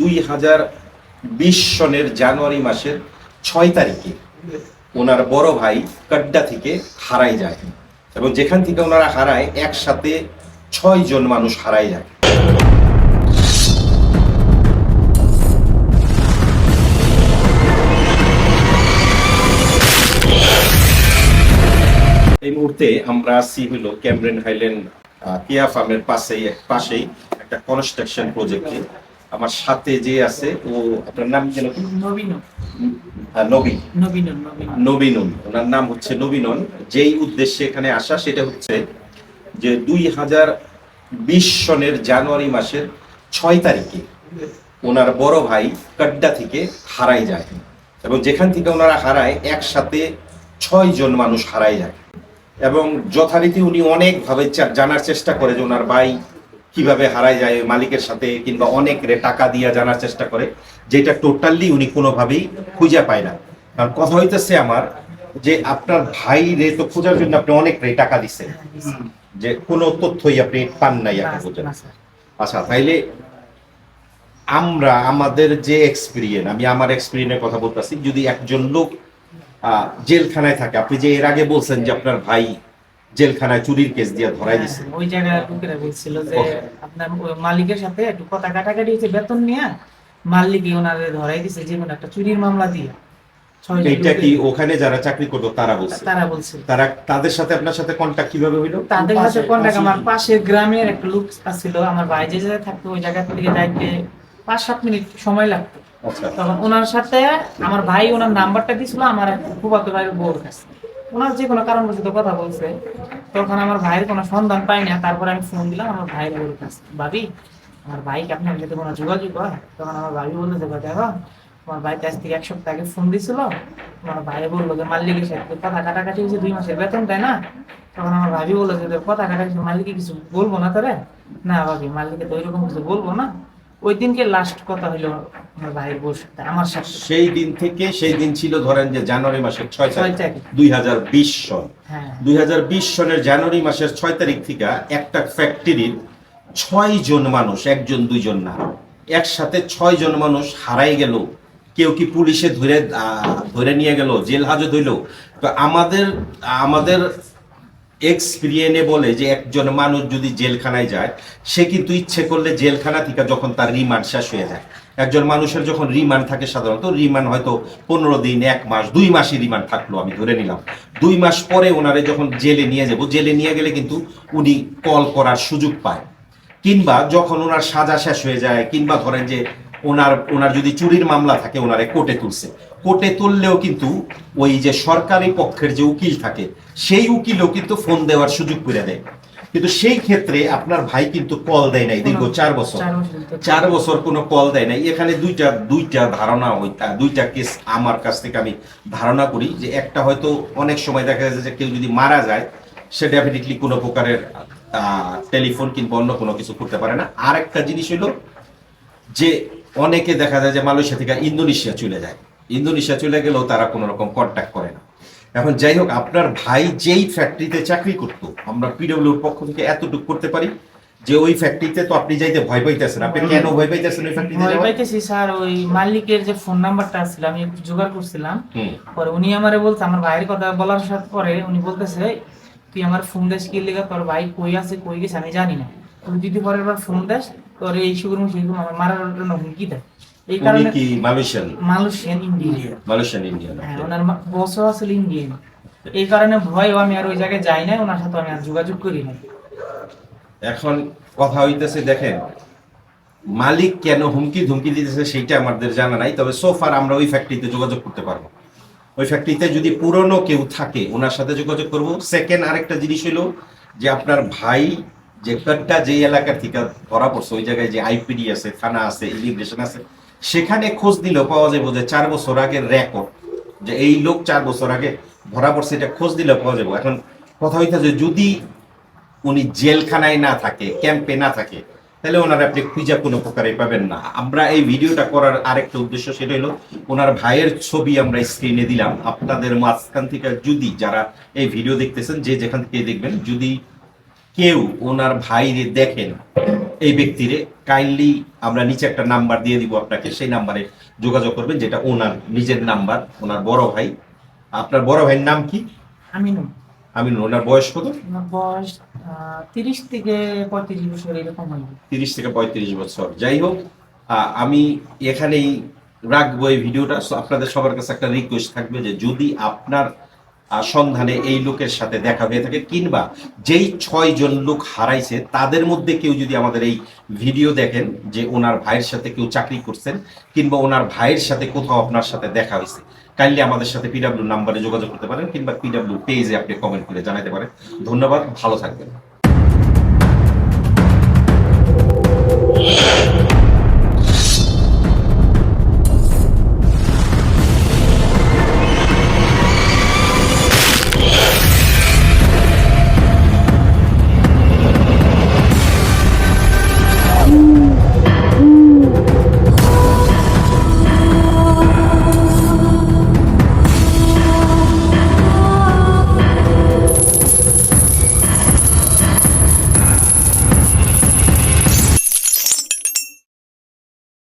দুই হাজার বিশ সনের জানুয়ারি মাসের ছয় তারিখে ওনার বড় ভাই কাড্ডা থেকে হারাই যায় এবং যেখান থেকে ওনারা হারায়, একসাথে ছয় জন মানুষ হারাই যায়। এই মুহূর্তে আমরা আছি হলো ক্যামব্রেন হাইল্যান্ড কেয়া ফার্মের পাশেই পাশেই একটা কনস্ট্রাকশন প্রজেক্টে আমার সাথে যে আছে ও আপনার নাম যেন? নবীন নবীনন ওনার নাম হচ্ছে নবীনন। যেই উদ্দেশ্যে এখানে আসা সেটা হচ্ছে যে দুই হাজার বিশ সনের জানুয়ারি মাসের ছয় তারিখে ওনার বড় ভাই কাড্ডা থেকে হারাই যায় এবং যেখান থেকে ওনারা হারায় একসাথে ছয় জন মানুষ হারাই যায়। এবং যথারীতি উনি অনেকভাবে জানার চেষ্টা করে যে ওনার ভাই কীভাবে হারায় যায় মালিকের সাথে কিংবা অনেক টাকা দিয়ে জানার চেষ্টা করে, যেটা টোটালি উনি কোনোভাবেই খুঁজে পায় না। কারণ কথা হইতেছে আমার যে আপনার ভাই রে তো খোঁজার জন্য আপনি অনেক রে টাকা দিচ্ছেন যে কোনো তথ্যই আপনি পান নাই পর্যন্ত। আচ্ছা তাইলে আমরা, আমাদের যে এক্সপিরিয়েন্স আমি আমার এক্সপিরিয়েন্সের কথা বলতেছি, যদি একজন লোক জেলখানায় থাকে, আপনি যে এর আগে বলছেন যে আপনার ভাই জেলখানায় চুরির কেস দিয়ে ধরাই দিছে। হ্যাঁ, ওই জায়গায় লোকেরা বলছিল যে আপনার মালিকের সাথে একটু কথা কাটাকাটি হয়েছে বেতন নিয়ে মালিকই ওনারে ধরাই দিছে যে কোনো একটা চুরির মামলা দিয়ে। কি ওখানে যারা চাকরি করতো তারা বলছে? তারা বলছিল তারা তাদের সাথে আপনার সাথে কন্ট্যাক্ট কীভাবে হইল? তাদের সাথে কন্টাক্ট আমার পাশের গ্রামের একটা লোক ছিল আমার ভাই যে জায়গায় থাকতো ওই জায়গা থেকে যাইতে পাঁচ সাত মিনিট সময় লাগতো। আচ্ছা। তখন ওনার সাথে আমার ভাই ওনার নাম্বারটা দিছিল আমার ফুফাতো ভাইয়ের বউর কাছে। ওনার যে কোনো কারণবশত কথা বলছে। তখন আমার ভাইয়ের কোনো সন্ধান পাই না তারপরে আমি ফোন দিলাম, আমার ভাইয়ের বউর কাছে ভাবি, আমার ভাইকে আপনার সাথে কোনো যোগাযোগ হয়? তখন আমার ভাবি বলল যে দেখো আমার ভাই কাছ থেকে এক সপ্তাহ আগে ফোন দিছিল। আমার ভাই বলল যে মাল্লিকের সাথে কথা কাটাকাটি হয়েছে দুই মাসের বেতন, তাই না? তখন আমার ভাবি বলল যে কথা কাটাকাটি মাল্লিকে কিছু বলব না তারে? না, ভাবি মাল্লিকে তো ওইরকম কিছু বলব না। ওই দিনকে লাস্ট কথা আমার ভাইয়ের বউর সাথে আমার সাথে। সেই দিন থেকে সেই দিন ছিল ধরেন যে জানুয়ারি মাসের ছয় তারিখ। দুই হাজার বিশ সন। হ্যাঁ। দুই হাজার বিশ সনের জানুয়ারি মাসের ছয় তারিখ থেকে একটা ফ্যাক্টরির ছয় জন মানুষ একজন দুইজন না একসাথে ছয় জন মানুষ হারাই গেল। কেউ কি পুলিশে ধরে ধরে নিয়ে গেল জেল হাজত হইল? তো আমাদের আমাদের এক্সপিরিয়েন্সে বলে যে একজন মানুষ যদি জেলখানায় যায়, সে কিন্তু ইচ্ছে করলে জেলখানা থেকে যখন তার রিমান্ড শেষ হয়ে যায়। একজন মানুষের যখন রিমান্ড থাকে সাধারণত, রিমান্ড হয়তো পনেরো দিন, এক মাস, দুই মাসই রিমান্ড থাকল, আমি ধরে নিলাম। দুই মাস পরে ওনারে যখন জেলে নিয়ে যাব, জেলে নিয়ে গেলে কিন্তু উনি কল করার সুযোগ পায়। কিংবা যখন ওনার সাজা শেষ হয়ে যায়, কিংবা ধরেন যে ওনার ওনার যদি চুরির মামলা থাকে ওনারে কোর্টে তুলছে। কোর্টে তুললেও কিন্তু ওই যে সরকারি পক্ষের যে উকিল থাকে সেই উকিলও কিন্তু ফোন দেওয়ার সুযোগ করে দেয়। কিন্তু সেই ক্ষেত্রে আপনার ভাই কিন্তু কল দেয় নাই দীর্ঘ চার বছর। চার বছর কোনো কল দেয় নাই। এখানে দুইটা দুইটা ধারণা ওইটা দুইটা কেস আমার কাছ থেকে আমি ধারণা করি যে একটা হয়তো অনেক সময় দেখা যায় যে কেউ যদি মারা যায় সে ডেফিনেটলি কোনো প্রকারের টেলিফোন কিংবা অন্য কোনো কিছু করতে পারে না। আর একটা জিনিস হলো যে অনেকে দেখা যায় যে মালয়েশিয়া থেকে ইন্দোনেশিয়া চলে যায়। ইন্দোনেশিয়া চলে গেলেও তারা কোনো রকম কন্ট্যাক্ট করে না। এখন যাই হোক আপনার ভাই যেই ফ্যাক্টরিতে চাকরি করতো আমরা পিডব্লিউর পক্ষ থেকে এতটুকু করতে পারি যে ওই ফ্যাক্টরিতে তো আপনি যাইতে ভয় পাইতেছেন। আপনি কেন ভয় পাইতেছেন ওই ফ্যাক্টরিতে ভয় পাইতেছি স্যার ওই মালিকের যে ফোন নাম্বারটা ছিল আমি একটু জোগাড় করছিলাম। পরে উনি আমারে বলছে আমার ভাইয়ের কথা বলার সাথে পরে উনি বলতেছে তুই আমার ফোন দেশ কি লেগে তোর ভাই কই আছে কই গেছে আমি জানি না। তুই যদি পরের বার ফোন দেস তোর এই আমার মারার জন্য হুমকি দেয় এই কারণে কি Malaysian Malaysian India Malaysian Indian হ্যাঁ ওনার বসও আসলে ইন্ডিয়ান এই কারণে ভয়ও আমি আর ওই জায়গায় যাই না ওনার সাথে আমি আর যোগাযোগ করি না এখন কথা হইতেছে দেখেন মালিক কেন হুমকি ধুমকি দিতেছে সেইটা আমাদের জানা নাই তবে সোফার আমরা ওই ফ্যাক্টরিতে যোগাযোগ করতে পারব। ওই ফ্যাক্টরিতে যদি পুরনো কেউ থাকে ওনার সাথে যোগাযোগ করব। সেকেন্ড আরেকটা জিনিস হলো যে আপনার ভাই যে কাটটা যে এলাকার থেকে ধরা পড়ছে, ওই জায়গায় যে আইপিডি আছে, থানা আছে, ইমিগ্রেশন আছে, সেখানে খোঁজ দিলেও পাওয়া যাবে যে চার বছর আগের রেকর্ড যে এই লোক চার বছর আগে ধরা পড়ছে, এটা খোঁজ দিলেও পাওয়া যাবে এখন কথা হইতে যে যদি উনি জেলখানায় না থাকে, ক্যাম্পে না থাকে, তাহলে ওনার আপনি খুঁজা কোনো প্রকারে পাবেন না। আমরা এই ভিডিওটা করার আরেকটা উদ্দেশ্য সেটা হলো ওনার ভাইয়ের ছবি আমরা স্ক্রিনে দিলাম। আপনাদের মাঝখান থেকে যদি যারা এই ভিডিও দেখতেছেন, যে যেখান থেকে দেখবেন, যদি কেউ ওনার ভাই দেখেন এই ব্যক্তিরে কাইন্ডলি আমরা নিচে একটা নাম্বার দিয়ে দিব আপনাকে সেই নাম্বারে যোগাযোগ করবেন যেটা ওনার নিজের নাম্বার ওনার বড় ভাই। আপনার বড় ভাইয়ের নাম কি? আমি নই ওনার বয়স কত? বয়স তিরিশ থেকে পঁয়ত্রিশ বছর এরকম তিরিশ থেকে পঁয়ত্রিশ বছর। যাই হোক আমি এখানেই রাখব এই ভিডিওটা। আপনাদের সবার কাছে একটা রিকোয়েস্ট থাকবে যে যদি আপনার সন্ধানে এই লোকের সাথে দেখা হয়ে থাকে, কিংবা যেই ছয় জন লোক হারাইছে, তাদের মধ্যে কেউ যদি আমাদের এই ভিডিও দেখেন যে ওনার ভাইয়ের সাথে কেউ চাকরি করছেন, কিংবা ওনার ভাইয়ের সাথে কোথাও আপনার সাথে দেখা হয়েছে, কাইন্ডলি আমাদের সাথে পিডাব্লিউ নাম্বারে যোগাযোগ করতে পারেন, কিংবা পিডাব্লিউ পেজে আপনি কমেন্ট করে জানাতে পারেন। ধন্যবাদ, ভালো থাকবেন।